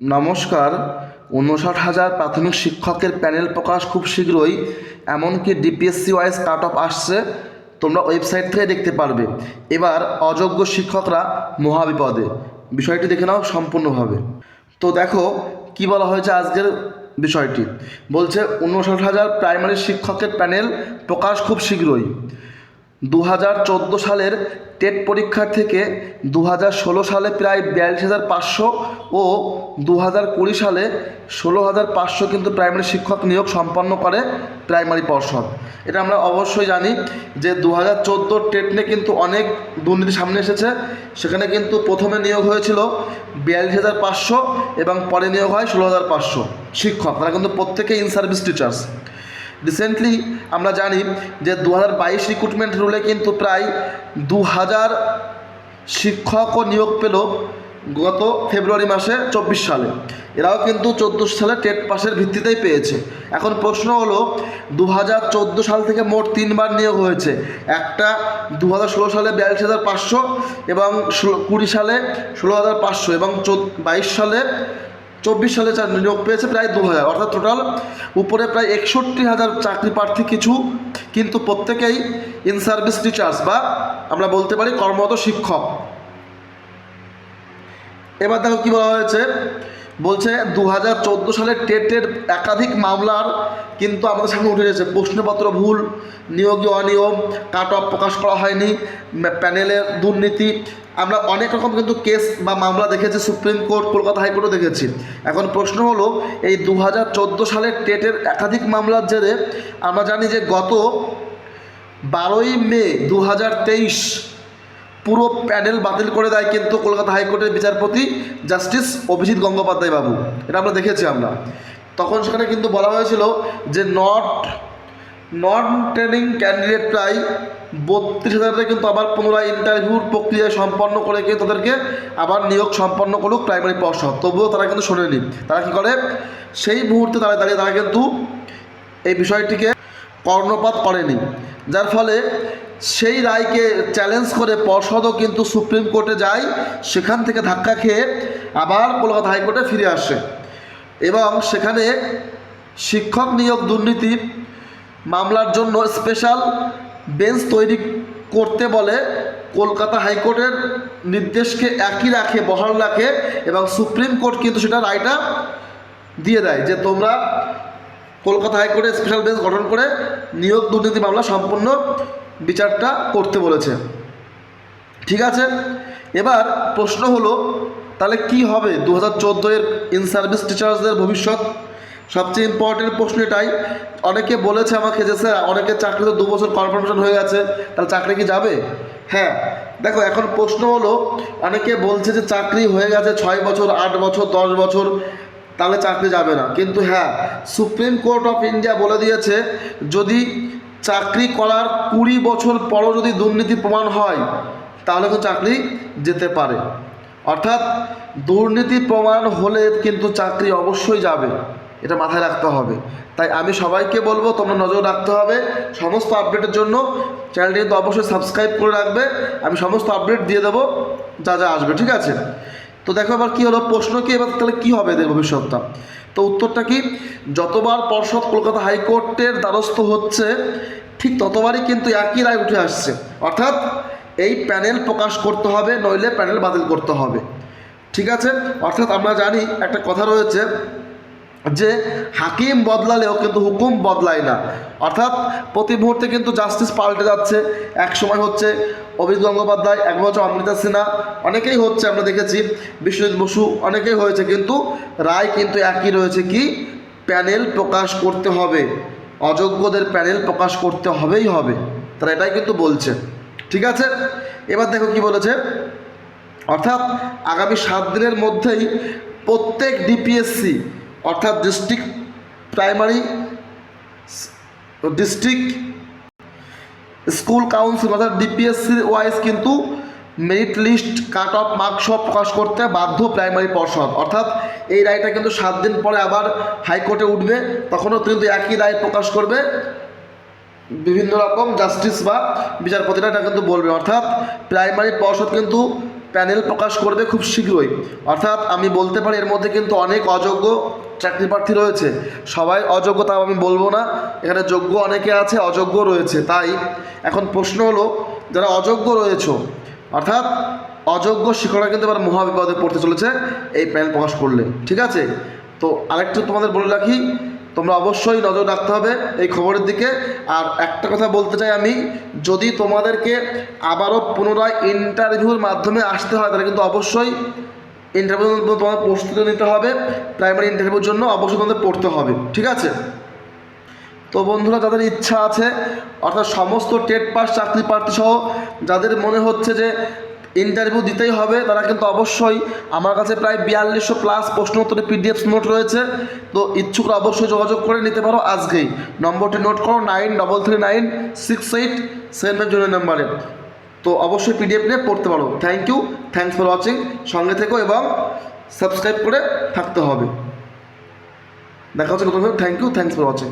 নমস্কার, উনষাট হাজার প্রাথমিক শিক্ষকের প্যানেল প্রকাশ খুব শীঘ্রই, এমনকি ডিপিএসসি ওয়াইজ কাট অফ আসছে, তোমরা ওয়েবসাইট থেকে দেখতে পারবে। এবার অযোগ্য শিক্ষকরা মহাবিপদে। বিষয়টি দেখে নাও সম্পূর্ণভাবে। তো দেখো, কি বলা হয়েছে আজকের বিষয়টি? বলছে, উনষাট হাজার প্রাইমারি শিক্ষকের প্যানেল প্রকাশ খুব শীঘ্রই। দু হাজার চোদ্দ সালের টেট পরীক্ষা থেকে দু হাজার ষোলো সালে প্রায় বিয়াল্লিশ হাজার পাঁচশো ও দু হাজার কুড়ি সালে ষোলো হাজার পাঁচশো কিন্তু প্রাইমারি শিক্ষক নিয়োগ সম্পন্ন করে প্রাইমারি পর্ষদ। এটা আমরা অবশ্যই জানি যে দু হাজার চোদ্দোর টেট নিয়ে কিন্তু অনেক দুর্নীতি সামনে এসেছে। সেখানে কিন্তু প্রথমে নিয়োগ হয়েছিল বিয়াল্লিশ হাজার পাঁচশো এবং পরে নিয়োগ হয় ষোলো হাজার পাঁচশো শিক্ষক। তারা কিন্তু প্রত্যেকে ইন সার্ভিস টিচার্স রিসেন্টলি আমরা জানি যে দু হাজার বাইশ রিক্রুটমেন্ট রুলে কিন্তু প্রায় দু হাজার শিক্ষকও নিয়োগ পেল গত ফেব্রুয়ারি মাসে চব্বিশ সালে। এরাও কিন্তু চোদ্দ সালে টেট পাসের ভিত্তিতেই পেয়েছে। এখন প্রশ্ন হলো দু হাজার চোদ্দ সাল থেকে মোট তিনবার নিয়োগ হয়েছে। একটা দু হাজার ষোলো সালে বিয়াল্লিশ হাজার পাঁচশো এবং কুড়ি সালে ষোলো হাজার পাঁচশো এবং বাইশ সালে চব্বিশ সালে নিয়োগ পেয়েছে, প্রায় দু হাজার অর্থাৎ টোটাল উপরে প্রায় একষট্টি হাজার চাকরি প্রার্থী কিছু, কিন্তু প্রত্যেকেই ইন সার্ভিস টিচার্স বা আমরা বলতে পারি কর্মরত শিক্ষক। এবার দেখো কী বলা হয়েছে বলছে দু হাজার চোদ্দ সালের টেটের একাধিক মামলার কিন্তু আমাদের সামনে উঠে এসেছে। প্রশ্নপত্র ভুল নিয়োগীয় অনিয়ম, কাট অফ প্রকাশ করা হয়নি প্যানেলের দুর্নীতি। আমরা অনেক রকম কিন্তু কেস বা মামলা দেখেছি, সুপ্রিম কোর্ট, কলকাতা হাইকোর্টও দেখেছি। এখন প্রশ্ন হলো, এই দু হাজার চোদ্দ সালের টেটের একাধিক মামলার জেরে আমরা জানি যে গত বারোই মে দু হাজার তেইশ পুরো প্যানেল বাতিল করে দেয় কিন্তু কলকাতা হাইকোর্টের বিচারপতি জাস্টিস অভিজিৎ গঙ্গোপাধ্যায় বাবু। এটা আমরা দেখেছি আমরা। তখন সেখানে কিন্তু বলা হয়েছিল যে নট নন ট্রেনিং ক্যান্ডিডেট প্রায় বত্রিশ হাজারে কিন্তু আবার পুনরায় ইন্টারভিউর প্রক্রিয়া সম্পন্ন করে কিন্তু তাদেরকে আবার নিয়োগ সম্পন্ন করুক প্রাইমারি পর্ষদ তবুও তারা কিন্তু শোনেনি। তারা কী করে? সেই মুহূর্তে তারা দাঁড়িয়ে, তারা কিন্তু এই বিষয়টিকে কর্ণপাত করেনি। যার ফলে সেই রায়কে চ্যালেঞ্জ করে পর্ষদও কিন্তু সুপ্রিম কোর্টে যায়, সেখান থেকে ধাক্কা খেয়ে আবার কলকাতা হাইকোর্টে ফিরে আসে। এবং সেখানে শিক্ষক নিয়োগ দুর্নীতি মামলার জন্য স্পেশাল বেঞ্চ তৈরি করতে বলে কলকাতা হাইকোর্টের নির্দেশকে একই রাখে, বহাল রাখে এবং সুপ্রিম কোর্ট কিন্তু সেটা রায়টা দিয়ে দেয় যে তোমরা কলকাতা হাইকোর্টে স্পেশাল বেঞ্চ গঠন করে নিয়োগ দুর্নীতি মামলা সম্পূর্ণ বিচারটা করতে বলেছে। ঠিক আছে? এবার প্রশ্ন হলো, তাহলে কি হবে? দু হাজার চোদ্দোয়ের ইন সার্ভিস টিচার্সদের ভবিষ্যৎ? সবচেয়ে ইম্পর্টেন্ট প্রশ্ন এটাই। অনেকে বলেছে আমাকে যে, স্যার, অনেকের চাকরি তো দু বছর কনফার্মেশন হয়ে গেছে, তাহলে চাকরি কি যাবে? হ্যাঁ দেখো, এখন প্রশ্ন হলো, অনেকে বলছে যে, চাকরি হয়ে গেছে ছয় বছর, আট বছর, দশ বছর তাহলে চাকরি যাবে না। কিন্তু হ্যাঁ সুপ্রিম কোর্ট অফ ইন্ডিয়া বলে দিয়েছে, যদি চাকরি করার কুড়ি বছর পরও যদি দুর্নীতি প্রমাণ হয়, তাহলে তো চাকরি যেতে পারে। অর্থাৎ দুর্নীতি প্রমাণ হলে কিন্তু চাকরি অবশ্যই যাবে, এটা মাথায় রাখতে হবে। তাই আমি সবাইকে বলব, তোমরা নজর রাখতে হবে, সমস্ত আপডেটের জন্য চ্যানেলটি কিন্তু অবশ্যই সাবস্ক্রাইব করে রাখবে। আমি সমস্ত আপডেট দিয়ে দেবো, যা যা আসবে, ঠিক আছে? তো দেখো এবার কী হলো? প্রশ্ন কি? এবার তাহলে কী হবে এদের ভবিষ্যৎটা? তো উত্তরটা কি? যতবার পর্ষদ কলকাতা হাইকোর্টের দ্বারস্থ হচ্ছে, ঠিক ততবারই কিন্তু একই রায় উঠে আসছে। অর্থাৎ এই প্যানেল প্রকাশ করতে হবে, নইলে প্যানেল বাতিল করতে হবে। ঠিক আছে? অর্থাৎ আমরা জানি একটা কথা রয়েছে যে হাকিম বদলালেও কিন্তু হুকুম বদলায় না। অর্থাৎ প্রতি মুহূর্তে কিন্তু জাস্টিস পাল্টে যাচ্ছে। এক সময় হচ্ছে অভিজিৎ গঙ্গোপাধ্যায়, এক বছর অমৃতা সিনহা, অনেকেই হচ্ছে আমরা দেখেছি, বিশ্বজিৎ বসু, অনেকেই হয়েছে কিন্তু রায় কিন্তু একই রয়েছে কি, প্যানেল প্রকাশ করতে হবে। অযোগ্যদের প্যানেল প্রকাশ করতে হবেই হবে। তারা এটাই কিন্তু বলছে। ঠিক আছে? এবার দেখো কি বলেছে। অর্থাৎ আগামী সাত দিনের মধ্যেই প্রত্যেক ডিপিএসসি অর্থাৎ district primary district school council অর্থাৎ ডিপিএসসি ওয়াইজ কিন্তু merit list cut off mark সব প্রকাশ করতে বাধ্য প্রাইমারি পর্ষদ। অর্থাৎ এই রায়টা কিন্তু সাত দিন পরে আবার হাইকোর্টে উঠবে, তখনও কিন্তু একই রায় প্রকাশ করবে। বিভিন্ন রকম জাস্টিস বা বিচারপতিরা এটা কিন্তু বলবে। অর্থাৎ প্রাইমারি পর্ষদ কিন্তু প্যানেল প্রকাশ করবে খুব শীঘ্রই। অর্থাৎ আমি বলতে পারি এর মধ্যে কিন্তু অনেক অযোগ্য চাকরি প্রার্থী রয়েছে। সবাই অযোগ্য তাও আমি বলব না। এখানে যোগ্য অনেকে আছে, অযোগ্য রয়েছে। তাই এখন প্রশ্ন হলো, যারা অযোগ্য রয়েছে, অর্থাৎ অযোগ্য শিক্ষকরা কিন্তু এবার মহাবিপদে পড়তে চলেছে এই প্যানেল প্রকাশ করলে। ঠিক আছে? তো আরেকটু তোমাদের বলে রাখি, তোমরা অবশ্যই নজর রাখতে হবে এই খবরের দিকে। আর একটা কথা বলতে চাই আমি, যদি তোমাদেরকে আবারও পুনরায় ইন্টারভিউর মাধ্যমে আসতে হয়, তাহলে কিন্তু অবশ্যই ইন্টারভিউ তোমাদের প্রস্তুতি নিতে হবে প্রাইমারি ইন্টারভিউর জন্য অবশ্যই তোমাদের পড়তে হবে, ঠিক আছে? তো বন্ধুরা, যাদের ইচ্ছা আছে, অর্থাৎ সমস্ত টেট পাস, চাকরি প্রার্থী সহ যাদের মনে হচ্ছে যে ইন্টারভিউ দিতেই হবে, তারা কিন্তু অবশ্যই আমার কাছে প্রায় বিয়াল্লিশশো প্লাস প্রশ্ন উত্তরে পিডিএফ নোট রয়েছে। তো ইচ্ছুকরা অবশ্যই যোগাযোগ করে নিতে পারো আজকেই। নম্বরটি নোট করো nine double three nine six eight seven five নাম্বারে তো অবশ্যই পিডিএফ নিয়ে পড়তে পারো। Thank you thanks for watching সঙ্গে থেকো এবং সাবস্ক্রাইব করে থাকতে হবে। দেখা হচ্ছে নতুন thank you thanks for watching